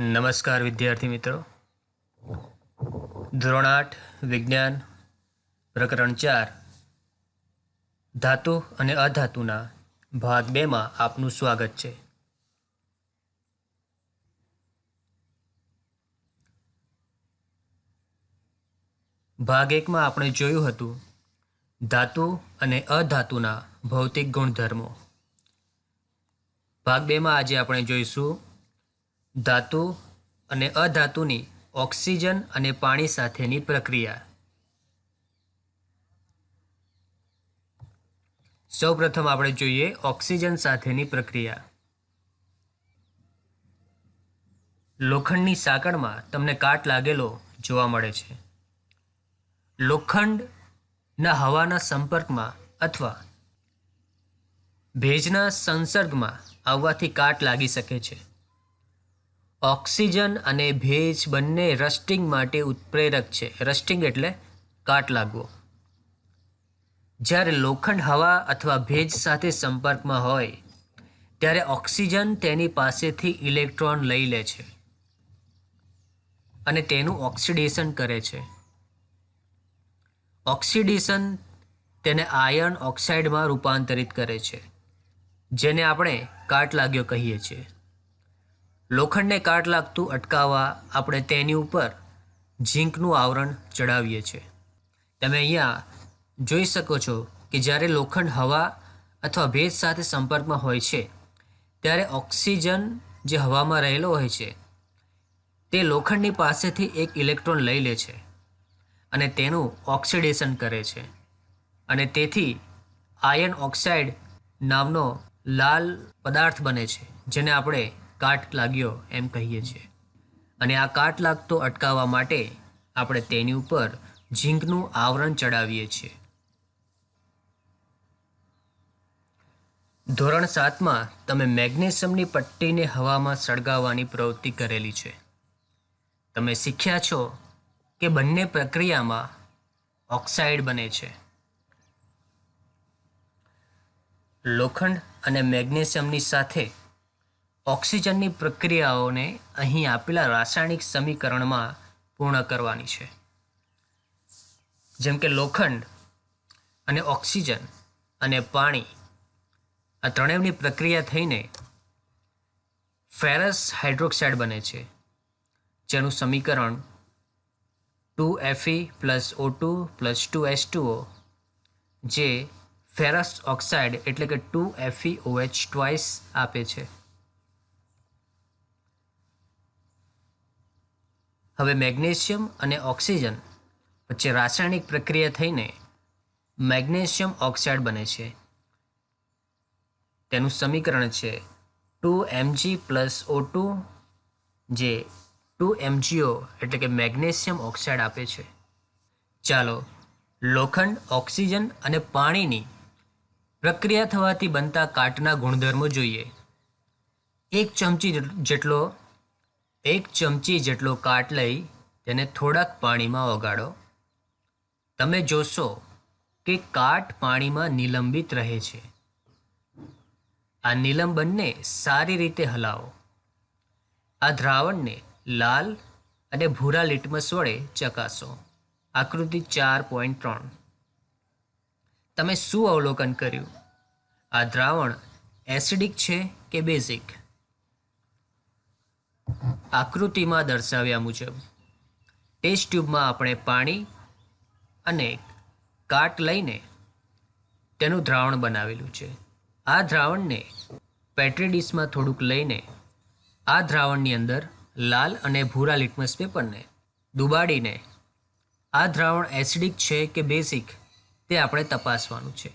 નમસ્કાર વિદ્યાર્થી મિત્રો. ધોરણ આઠ, વિજ્ઞાન, પ્રકરણ ચાર. ધાતુ અને અધાતુના ભાગ બેમાં આપનું સ્વાગત છે. ભાગ એકમાં આપણે જોયું હતું ધાતુ અને અધાતુના ભૌતિક ગુણધર્મો. ભાગ બેમાં આજે આપણે જોઈશું ધાતુ અને અધાતુની ઓક્સિજન અને પાણી સાથેની પ્રક્રિયા. સૌપ્રથમ આપણે જોઈએ ઓક્સિજન સાથેની પ્રક્રિયા. લોખંડની સાંકળમાં તમને કાટ લાગેલો જોવા મળે છે. લોખંડના હવાના સંપર્કમાં અથવા ભેજના સંસર્ગમાં આવવાથી કાટ લાગી શકે છે. ઓક્સિજન અને ભેજ બંને રસ્ટિંગ માટે ઉત્પ્રેરક છે. રસ્ટિંગ એટલે કાટ લાગવો. જ્યારે લોખંડ હવા અથવા ભેજ સાથે સંપર્કમાં હોય, ત્યારે ઓક્સિજન તેની પાસેથી ઇલેક્ટ્રોન લઈ લે છે અને તેનું ઓક્સિડેશન કરે છે. ઓક્સિડેશન તેને આયર્ન ઓક્સાઇડમાં રૂપાંતરિત કરે છે, જેને આપણે કાટ લાગ્યો કહીએ છીએ. લોખંડને કાટ લાગતું અટકાવવા આપણે તેની ઉપર ઝીંકનું આવરણ ચડાવીએ છીએ. તમે અહીંયા જોઈ શકો છો કે જ્યારે લોખંડ હવા અથવા ભેજ સાથે સંપર્કમાં હોય છે, ત્યારે ઓક્સિજન જે હવામાં રહેલો હોય છે, તે લોખંડની પાસેથી એક ઇલેક્ટ્રોન લઈ લે છે અને તેનું ઓક્સિડેશન કરે છે. અને તેથી આયર્ન ઓક્સાઇડ નામનો લાલ પદાર્થ બને છે, જેને આપણે કાટ લાગ્યો એમ કહીએ છીએ. અને આ કાટ લાગતો અટકાવવા માટે આપણે તેની ઉપર ઝીંકનું આવરણ ચડાવીએ છીએ. ધોરણ સાતમાં તમે મેગ્નેશિયમની પટ્ટીને હવામાં સળગાવવાની પ્રવૃત્તિ કરેલી છે. તમે શીખ્યા છો કે બંને પ્રક્રિયામાં ઓક્સાઇડ બને છે. લોખંડ અને મેગ્નેશિયમની સાથે ઓક્સિજનની પ્રક્રિયાઓને અહીં આપેલા રાસાયણિક સમીકરણમાં પૂર્ણ કરવાની છે. જેમ કે લોખંડ અને ઓક્સિજન અને પાણી, આ ત્રણેયની પ્રક્રિયા થઈને ફેરસ હાઇડ્રોક્સાઇડ બને છે, જેનું સમીકરણ two FE plus O two plus two H two O જે ફેરસ ઓક્સાઇડ એટલે કે ટુ એફઈ ઓએચ ટ્વાઇસ આપે છે. હવે મેગ્નેશિયમ અને ઓક્સિજન વચ્ચે રાસાયણિક પ્રક્રિયા થઈને મેગ્નેશિયમ ઓક્સાઇડ બને છે. તેનું સમીકરણ છે two MG plus O two, જે ટુ એમજીઓ એટલે કે મેગ્નેશિયમ ઓક્સાઇડ આપે છે. ચાલો, લોખંડ, ઓક્સિજન અને પાણીની પ્રક્રિયા થવાથી બનતા કાટના ગુણધર્મો જોઈએ. એક ચમચી જેટલો એક ચમચી જેટલો કાટ લઈ તેને થોડાક પાણીમાં ઓગાળો. તમે જોશો કે કાટ પાણીમાં નિલંબિત રહે છે. આ નિલંબનને સારી રીતે હલાવો. આ દ્રાવણને લાલ અને ભૂરા લિટમસ વડે ચકાસો. આકૃતિ ચાર પોઈન્ટ ત્રણ. તમે શું અવલોકન કર્યું? આ દ્રાવણ એસિડિક છે કે બેઝિક? આકૃતિમાં દર્શાવ્યા મુજબ ટેસ્ટ ટ્યુબમાં આપણે પાણી અને કાટ લઈને તેનું દ્રાવણ બનાવેલું છે. આ દ્રાવણને પેટ્રી ડીશમાં થોડુંક લઈને આ દ્રાવણની અંદર લાલ અને ભૂરા લિટમસ પેપરને દુબાડીને આ દ્રાવણ એસિડિક છે કે બેઝિક તે આપણે તપાસવાનું છે.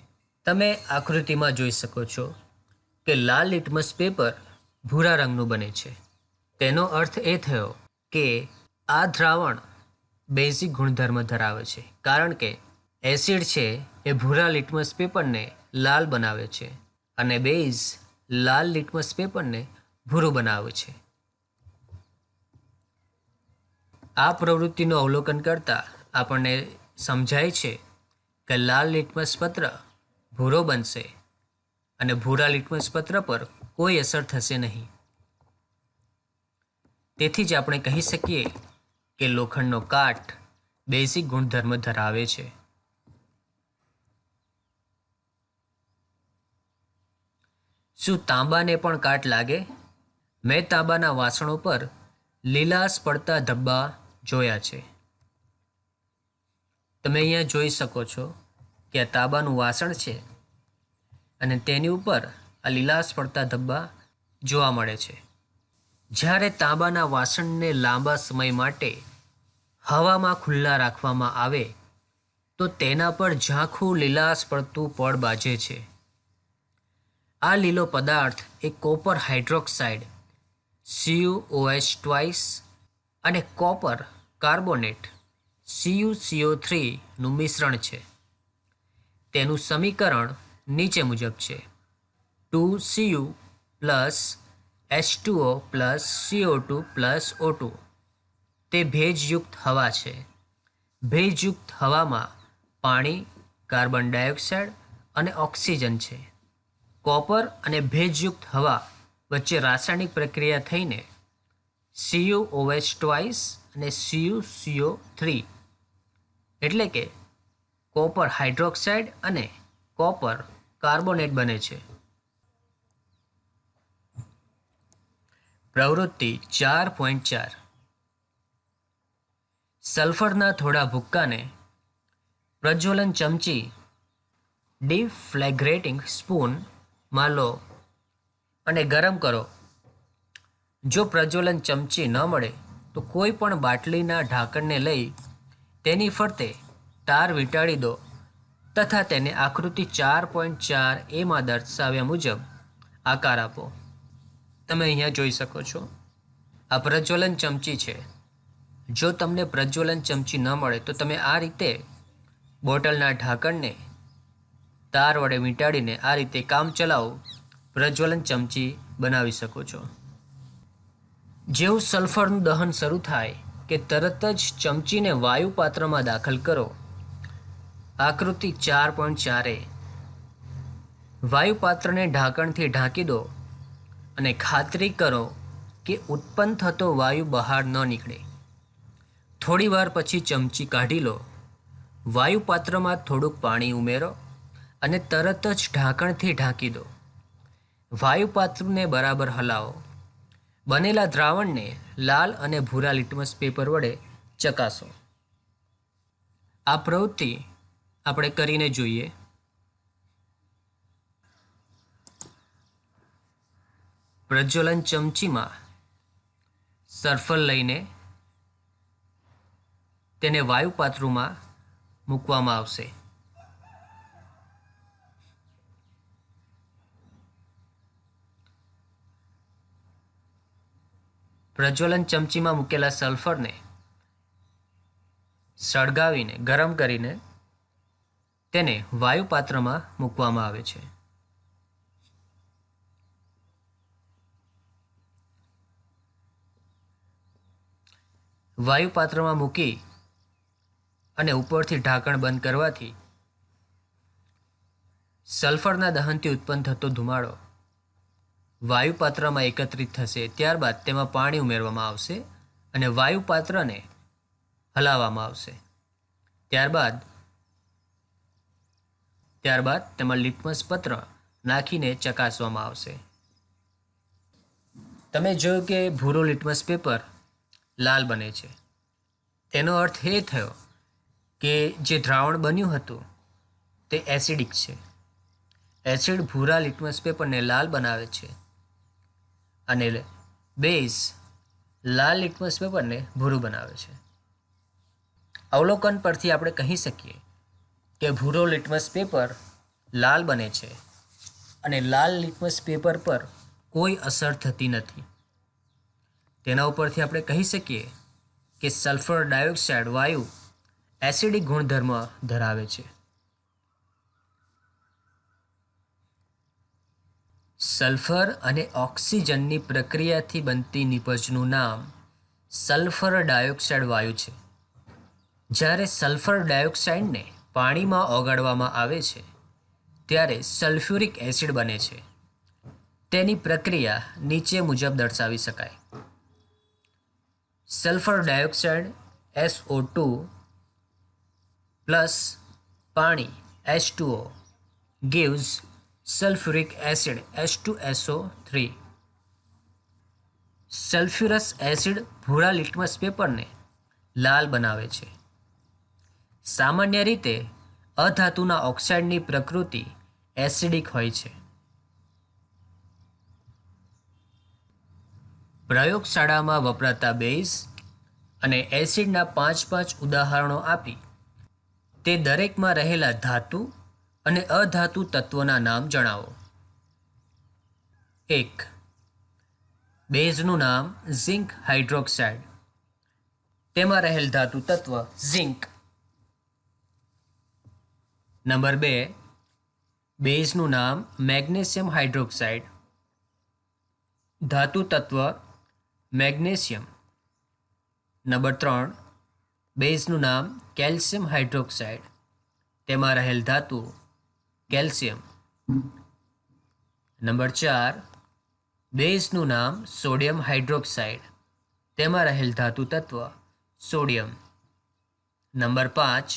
તમે આકૃતિમાં જોઈ શકો છો કે લાલ લિટમસ પેપર ભૂરા રંગનું બને છે. તેનો અર્થ એ થયો કે આ દ્રાવણ બેઝિક ગુણધર્મ ધરાવે છે, કારણ કે એસિડ છે એ ભૂરા લિટમસ પેપરને લાલ બનાવે છે અને બેઝ લાલ લિટમસ પેપરને ભૂરું બનાવે છે. આ પ્રવૃત્તિનું અવલોકન કરતાં આપણને સમજાય છે કે લાલ લિટમસ પત્ર ભૂરો બનશે અને ભૂરા લિટમસ પત્ર પર કોઈ અસર થશે નહીં. તેથી જ આપણે કહી શકીએ કે લોખંડનો કાટ બેઝિક ગુણધર્મ ધરાવે છે. શું તાંબાને પણ કાટ લાગે? મેં તાંબાના વાસણો પર લીલાશ પડતા ધબ્બા જોયા છે. તમે અહીંયા જોઈ શકો છો કે આ તાંબાનું વાસણ છે અને તેની ઉપર આ લીલાશ પડતા ધબ્બા જોવા મળે છે. જ્યારે તાંબાના વાસણને લાંબા સમય માટે હવામાં ખુલ્લા રાખવામાં આવે, તો તેના પર ઝાંખું લીલાશ પડતું પડ બાજે છે. આ લીલો પદાર્થ એ કોપર હાઇડ્રોક્સાઇડ સીયુઓએચ ટ્વાઇસ અને કોપર કાર્બોનેટ સીયુ સીઓ થ્રીનું મિશ્રણ છે. તેનું સમીકરણ નીચે મુજબ છે. Two CU plus H two O plus CO two plus O two તે ભેજયુક્ત હવા છે. ભેજયુક્ત હવામાં પાણી, કાર્બન ડાયોક્સાઇડ અને ઓક્સિજન છે. કોપર અને ભેજયુક્ત હવા વચ્ચે રાસાયણિક પ્રક્રિયા થઈને C U O H twice અને સીયુ સીઓ થ્રી એટલે કે કોપર હાઇડ્રોક્સાઇડ અને કોપર કાર્બોનેટ બને છે. પ્રવૃત્તિ ચાર પોઈન્ટ ચાર. સલ્ફરના થોડા ભુક્કાને પ્રજ્વલન ચમચી, ડિફ્લેગ્રેટિંગ સ્પૂનમાં લો અને ગરમ કરો. જો પ્રજ્વલન ચમચી ન મળે, તો કોઈ પણ બાટલીના ઢાંકણને લઈ તેની ફરતે તાર વીંટાળી દો તથા તેને આકૃતિ ચાર પોઈન્ટ ચાર એમાં દર્શાવ્યા મુજબ આકાર આપો. તમે અહીંયા જોઈ શકો છો. આ પ્રજ્વલન ચમચી છે. જો તમને પ્રજ્વલન ચમચી ન મળે, તો તમે આ રીતે બોટલના ઢાંકણને તાર વડે વીંટાડીને આ રીતે કામ ચલાવ, પ્રજ્વલન ચમચી બનાવી શકો છો. જેવું સલ્ફરનું દહન શરૂ થાય કે તરત જ ચમચીને વાયુ પાત્રમાં દાખલ કરો, આકૃતિ ચાર પોઈન્ટ ચારે. વાયુ પાત્રને ઢાંકણથી ઢાંકી દો. અને ખાતરી કરો કે ઉત્પન્ન થતો વાયુ બહાર ન નીકળે. થોડી વાર પછી ચમચી કાઢી લો. વાયુ પાત્રમાં થોડુંક પાણી ઉમેરો અને તરત જ ઢાંકણથી ઢાંકી દો. વાયુ પાત્રને બરાબર હલાવો. બનેલા દ્રાવણને લાલ અને ભૂરા લિટમસ પેપર વડે ચકાસો. આ પ્રવૃત્તિ આપણે કરીને જોઈએ. પ્રજ્વલન ચમચીમાં સરફલ લઈને તેને વાયુ પાત્રુમાં મૂકવામાં આવશે. પ્રજ્વલન ચમચીમાં મૂકેલા સલ્ફરને સળગાવીને, ગરમ કરીને તેને વાયુ પાત્રમાં મૂકવામાં આવે છે. વાયુ પાત્રમાં મૂકી અને ઉપરથી ઢાંકણ બંધ કરવાથી સલ્ફરના દહનથી ઉત્પન્ન થતો ધુમાડો વાયુપાત્રમાં એકત્રિત થશે. ત્યારબાદ તેમાં પાણી ઉમેરવામાં આવશે અને વાયુપાત્રને હલાવવામાં આવશે. ત્યારબાદ ત્યારબાદ તેમાં લિટમસ પત્ર નાખીને ચકાસવામાં આવશે. તમે જોયું કે ભૂરો લિટમસ પેપર લાલ બને છે. તેનો અર્થ એ થયો કે જે દ્રાવણ બન્યું હતું તે એસિડિક છે. એસિડ ભૂરા લિટમસ પેપરને લાલ બનાવે છે અને બેઝ લાલ લિટમસ પેપરને ભૂરું બનાવે છે. અવલોકન પરથી આપણે કહી શકીએ કે ભૂરો લિટમસ પેપર લાલ બને છે અને લાલ લિટમસ પેપર પર કોઈ અસર થતી નથી. તેના ઉપરથી આપણે કહી શકીએ કે સલ્ફર ડાયોક્સાઇડ વાયુ એસિડિક ગુણધર્મ ધરાવે છે. સલ્ફર અને ઓક્સિજનની પ્રક્રિયાથી બનતી નિપજનું નામ સલ્ફર ડાયોક્સાઇડ વાયુ છે. જ્યારે સલ્ફર ડાયોક્સાઇડને પાણીમાં ઓગાળવામાં આવે છે, ત્યારે સલ્ફ્યુરિક એસિડ બને છે. તેની પ્રક્રિયા નીચે મુજબ દર્શાવી શકાય. Sulphur dioxide S O two, plus પાણી, H two O gives sulfuric acid H2SO3 sulphurous acid ભૂરા લિટમસ પેપરને લાલ બનાવે છે. સામાન્ય રીતે અધાતુના ઓક્સાઇડની પ્રકૃતિ એસિડિક હોય છે. પ્રયોગશાળામાં વપરાતા બેઝ અને એસિડના પાંચ પાંચ ઉદાહરણો આપી. તે દરેકમાં રહેલા ધાતુ અને અધાતુ તત્વોના નામ જણાવો. એક, બેઝનું નામ ઝિંક હાઇડ્રોક્સાઇડ. તેમાં રહેલ ધાતુ તત્વ ઝિંક. નંબર બે, બેઝનું નામ મેગ્નેશિયમ હાઇડ્રોક્સાઇડ. ધાતુ તત્વ મેગ્નેશિયમ. નંબર ત્રણ, બેઝનું નામ કેલ્શિયમ હાઇડ્રોક્સાઇડ. તેમાં રહેલ ધાતુ કેલ્શિયમ. નંબર ચાર, બેઝનું નામ સોડિયમ હાઇડ્રોક્સાઇડ. તેમાં રહેલ ધાતુ તત્વ સોડિયમ. નંબર પાંચ,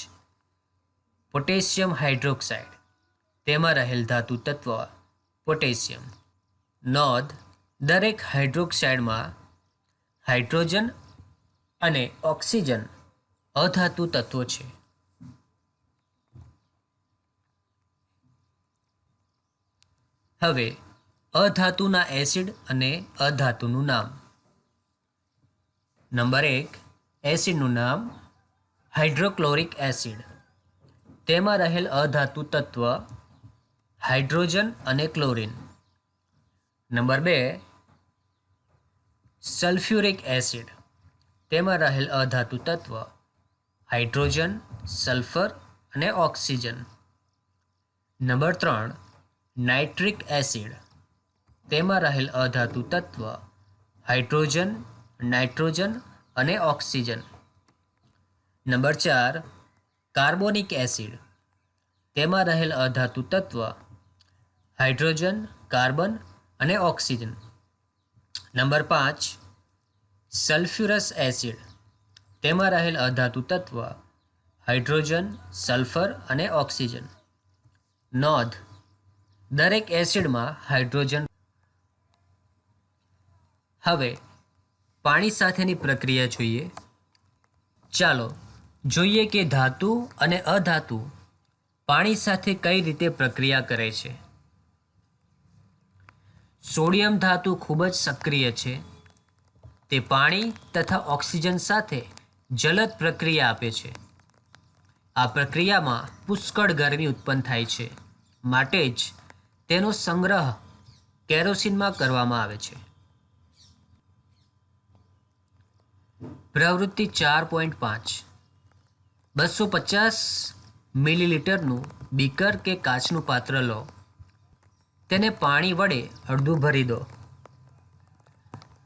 પોટેશિયમ હાઇડ્રોક્સાઇડ. તેમાં રહેલ ધાતુ તત્વ પોટેશિયમ. નોંધ, દરેક હાઇડ્રોક્સાઇડમાં હાઇડ્રોજન અને ઓક્સિજન અધાતુ તત્વો છે. હવે, અધાતુના એસિડ અને અધાતુનું નામ. નંબર એક, એસિડનું નામ હાઇડ્રોક્લોરિક એસિડ. તેમાં રહેલ અધાતુ તત્વ હાઇડ્રોજન અને ક્લોરિન. નંબર બે સલ્ફ્યુરિક એસિડ તેમાં રહેલ અધાતુ તત્વ હાઇડ્રોજન, સલ્ફર અને ઓક્સિજન. નંબર ત્રણ, નાઇટ્રિક એસિડ તેમાં રહેલ અધાતુ તત્વ હાઇડ્રોજન, નાઇટ્રોજન અને ઓક્સિજન. નંબર ચાર, કાર્બોનિક એસિડ તેમાં રહેલ અધાતુ તત્વ હાઇડ્રોજન, કાર્બન અને ઓક્સિજન. નંબર પાંચ, સલ્ફ્યુરસ એસિડ. તેમાં રહેલ અધાતુ તત્વ, હાઇડ્રોજન, સલ્ફર અને ઓક્સિજન. નોંધ, દરેક એસિડમાં હાઇડ્રોજન હવે પાણી સાથેની પ્રક્રિયા જોઈએ. ચાલો જોઈએ કે ધાતુ અને અધાતુ પાણી સાથે કઈ રીતે પ્રક્રિયા કરે છે. સોડિયમ ધાતુ ખૂબ જ સક્રિય છે. તે પાણી તથા ઓક્સિજન સાથે જલદ પ્રક્રિયા આપે છે. આ પ્રક્રિયામાં પુષ્કળ ગરમી ઉત્પન્ન થાય છે. માટે જ તેનો સંગ્રહ કેરોસીનમાં કરવામાં આવે છે. પ્રવૃત્તિ ચાર પોઈન્ટ પાંચ. બસો પચાસ મિલીલીટરનું બીકર કે કાચનું પાત્ર લો. તેને પાણી વડે અડધું ભરી દો.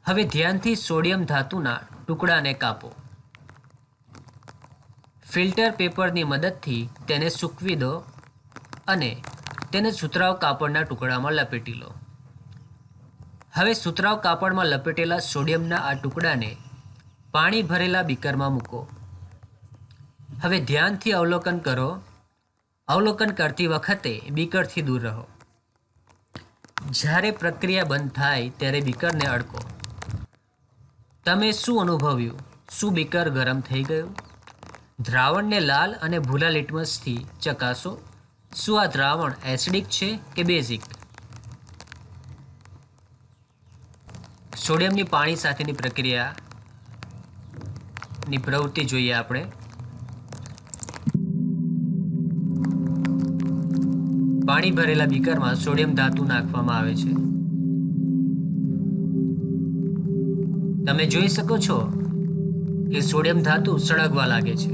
હવે ધ્યાનથી સોડિયમ ધાતુના ટુકડાને કાપો. ફિલ્ટર પેપરની મદદથી તેને સૂકવી દો અને તેને સુતરાવ કાપડના ટુકડામાં લપેટી લો. હવે સુતરાવ કાપડમાં લપેટેલા સોડિયમના આ ટુકડાને પાણી ભરેલા બીકરમાં મૂકો. હવે ધ્યાનથી અવલોકન કરો. અવલોકન કરતી વખતે બીકરથી દૂર રહો. જ્યારે પ્રક્રિયા બંધ થાય ત્યારે બીકરને અડકો. તમે શું અનુભવ્યું? શું બીકર ગરમ થઈ ગયું? દ્રાવણને લાલ અને ભૂલા લિટમસથી ચકાસો. શું આ દ્રાવણ એસિડિક છે કે બેઝિક? સોડિયમની પાણી સાથેની પ્રક્રિયાની પ્રવૃત્તિ જોઈએ આપણે. પાણી ભરેલા બીકરમાં સોડિયમ ધાતુ નાખવામાં આવે છે. તમે જોઈ શકો છો કે સોડિયમ ધાતુ સળગવા લાગે છે.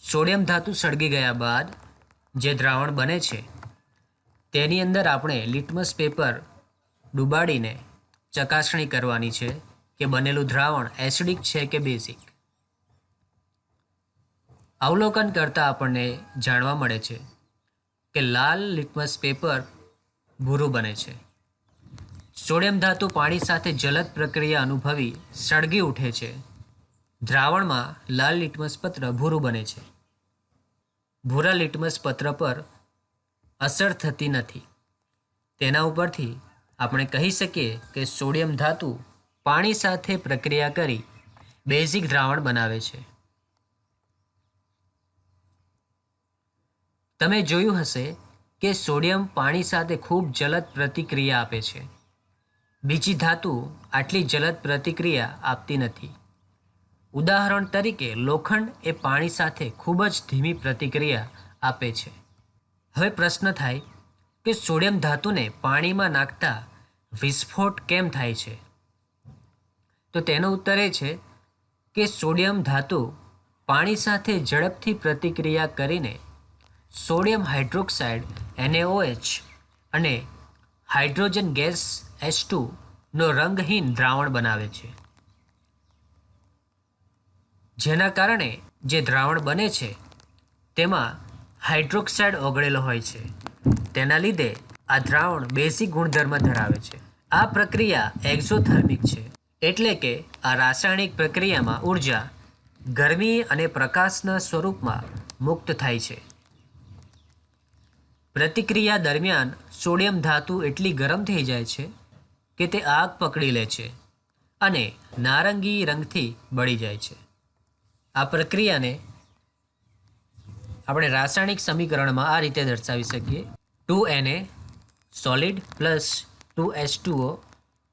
સોડિયમ ધાતુ સળગી ગયા બાદ જે દ્રાવણ બને છે, તેની અંદર આપણે લિટમસ પેપર ડુબાડીને ચકાસણી કરવાની છે કે બનેલું દ્રાવણ એસિડિક છે કે બેઝિક. અવલોકન કરતાં આપણને જાણવા મળે છે કે લાલ લિટમસ પેપર ભૂરું બને છે. સોડિયમ ધાતુ પાણી સાથે જલદ પ્રક્રિયા અનુભવી સળગી ઉઠે છે. દ્રાવણમાં લાલ લિટમસ પત્ર ભૂરું બને છે. ભૂરા લિટમસ પત્ર પર અસર થતી નથી. તેના ઉપરથી આપણે કહી શકીએ કે સોડિયમ ધાતુ પાણી સાથે પ્રક્રિયા કરી બેઝિક દ્રાવણ બનાવે છે. તમે જોયું હશે કે સોડિયમ પાણી સાથે ખૂબ જલદ પ્રતિક્રિયા આપે છે. બીજી ધાતુ આટલી જલદ પ્રતિક્રિયા આપતી નથી. ઉદાહરણ તરીકે, લોખંડ એ પાણી સાથે ખૂબ જ ધીમી પ્રતિક્રિયા આપે છે. હવે પ્રશ્ન થાય કે સોડિયમ ધાતુને પાણીમાં નાખતા વિસ્ફોટ કેમ થાય છે? તો તેનો ઉત્તર એ છે કે સોડિયમ ધાતુ પાણી સાથે ઝડપથી પ્રતિક્રિયા કરીને sodium hydroxide, N A O H અને હાઇડ્રોજન ગેસ H2 નો રંગહીન દ્રાવણ બનાવે છે. જેના કારણે જે દ્રાવણ બને છે, તેમાં હાઇડ્રોક્સાઇડ ઓગળેલો હોય છે. તેના લીધે આ દ્રાવણ બેસિક ગુણધર્મ ધરાવે છે. આ પ્રક્રિયા એક્ઝોથર્મિક છે, એટલે કે આ રાસાયણિક પ્રક્રિયામાં ઊર્જા ગરમી અને પ્રકાશના સ્વરૂપમાં મુક્ત થાય છે. પ્રતિક્રિયા દરમિયાન સોડિયમ ધાતુ એટલી ગરમ થઈ જાય છે કે તે આગ પકડી લે છે અને નારંગી રંગથી બળી જાય છે. આ પ્રક્રિયાને આપણે રાસાયણિક સમીકરણમાં આ રીતે દર્શાવી શકીએ. Two NA solid plus two H two O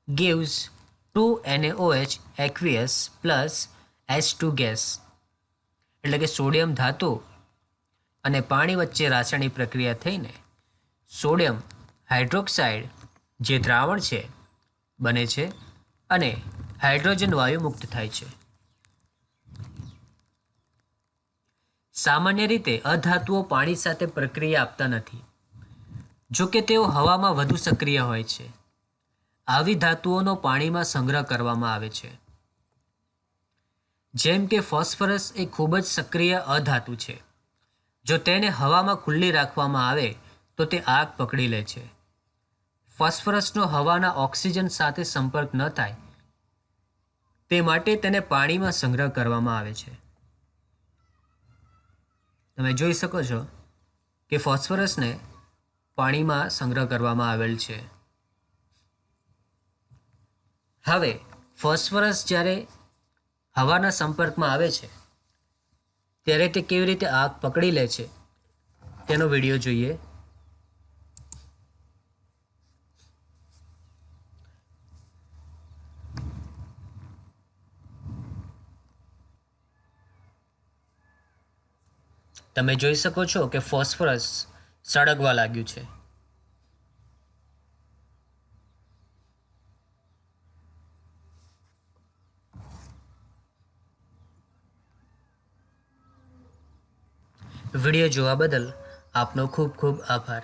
gives two N H aqueous plus H two gas. એટલે કે સોડિયમ ધાતુ અને પાણી વચ્ચે રાસાયણિક પ્રક્રિયા થઈને સોડિયમ હાઇડ્રોક્સાઇડ જે દ્રાવણ છે, બને છે અને હાઇડ્રોજન વાયુ મુક્ત થાય છે. સામાન્ય રીતે અધાતુઓ પાણી સાથે પ્રક્રિયા આપતા નથી. જો કે તેઓ હવામાં વધુ સક્રિય હોય છે. આવી ધાતુઓનો પાણીમાં સંગ્રહ કરવામાં આવે છે. જેમ કે ફોસ્ફરસ એ ખૂબ જ સક્રિય અધાતુ છે. જો તેને હવામાં ખુલ્લી રાખવામાં આવે, તો તે આગ પકડી લે છે. ફોસ્ફરસનો હવાના ઓક્સિજન સાથે સંપર્ક ન થાય, તે માટે તેને પાણીમાં સંગ્રહ કરવામાં આવે છે. તમે જોઈ શકો છો કે ફોસ્ફરસને પાણીમાં સંગ્રહ કરવામાં આવેલ છે. હવે, ફોસ્ફરસ જ્યારે હવાના સંપર્કમાં આવે છે ત્યારે તે કેવી રીતે આગ પકડી લે છે? તેનો વીડિયો જોઈએ. તમે જોઈ શકો છો કે ફોસ્ફરસ સળગવા લાગ્યું છે. વીડિયો જોવા બદલ આપનો ખૂબ ખૂબ આભાર.